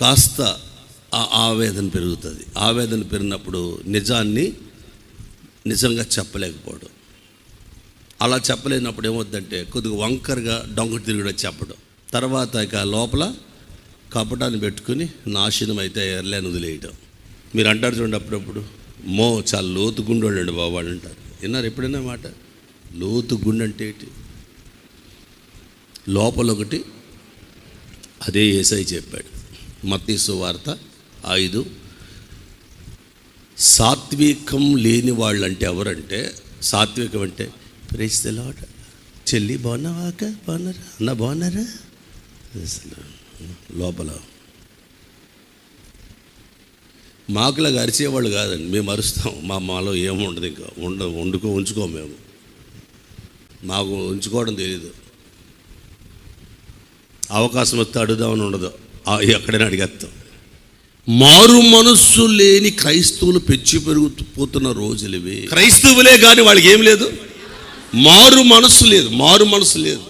కాస్త ఆ ఆవేదన పెరుగుతుంది. ఆవేదన పెరిగినప్పుడు నిజాన్ని నిజంగా చెప్పలేకపోవడం. అలా చెప్పలేనప్పుడు ఏమవుతుందంటే కొద్దిగా వంకరగా డొంక తిరుగుడు చెప్పడం. తర్వాత ఇక లోపల కపటాన్ని పెట్టుకుని నాశనం అయితే ఎర్లేని వదిలేయటం. మీరు అంటారు చూడండి అప్పుడప్పుడు మో చాలా లోతు గుండోళ్ళండి బాబు అని అంటారు. విన్నారు ఎప్పుడైనా మాట? లోతు గుండె అంటే ఏంటి? లోపల ఒకటి అదే ఏసై చెప్పాడు. మత్తీసు వార్త ఐదు. సాత్వికం లేని వాళ్ళు అంటే ఎవరంటే? సాత్వికం అంటే ప్రేస్ లాడ్ చెల్లి బాగున్నావాక బాగున్నారా? అన్న బాగున్నారా? లోపల. మాకులాగా అరిచేవాళ్ళు కాదండి మేము అరుస్తాం. మా మాలో ఏముండదు ఇంకా. ఉండ వండుకో ఉంచుకో మేము. మాకు ఉంచుకోవడం తెలియదు అవకాశం వస్తే అడుగుదామని ఉండదు. ఎక్కడైనా అడిగేస్తాం మారు మనస్సు లేని క్రైస్తవులు పెంచి పెరుగుతుపోతున్న రోజులు ఇవి క్రైస్తవులే కానీ వాళ్ళకి ఏం లేదు? మారు మనస్సు లేదు మారు మనస్సు లేదు.